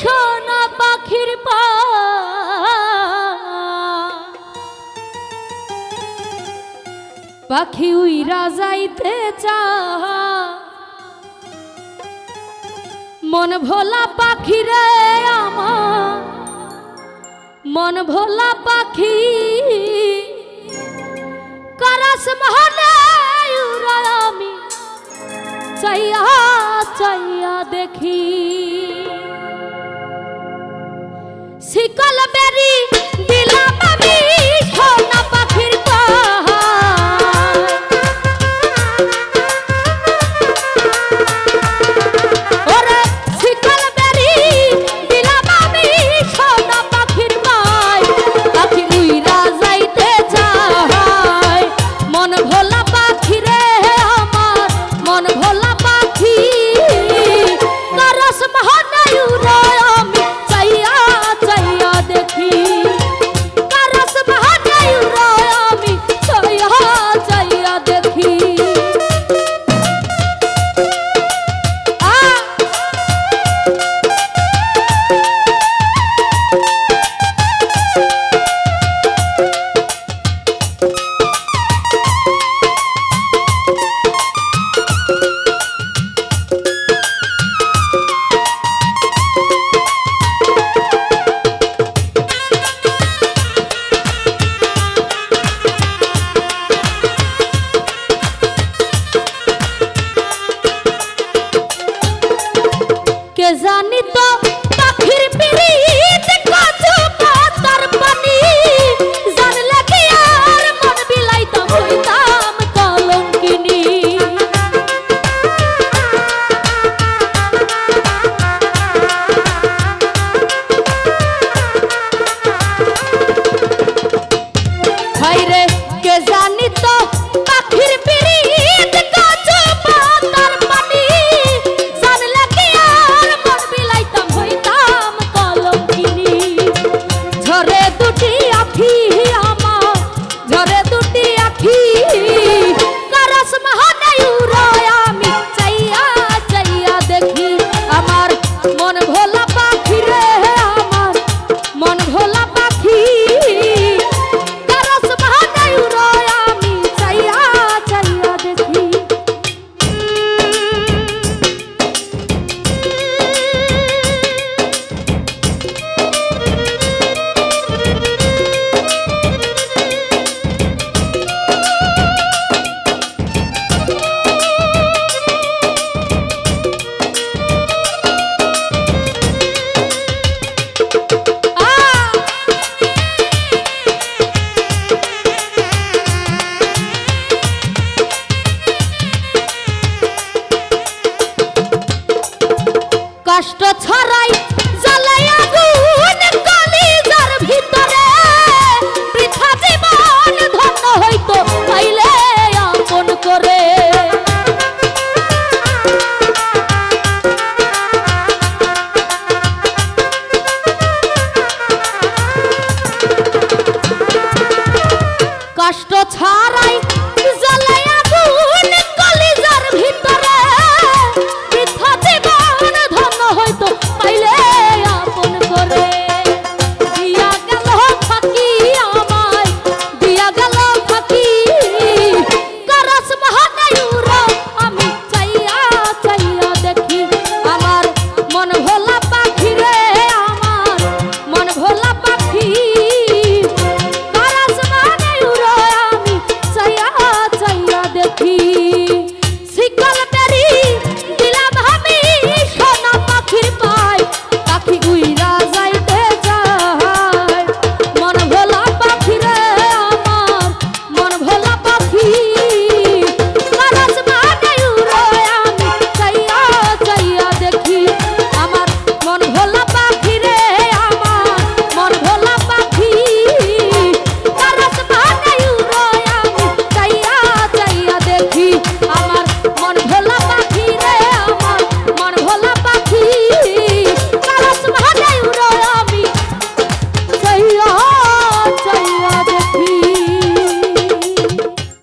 সোনা পাখির পাখি উইরা যাইতে চা। মন ভোলা পাখি রে আমার। মন ভোলা পাখি। কারাস মহলে আমি চাইয়া চাইয়া দেখি। শিকল বেরি Oh, na you die. জানি রাষ্ট্র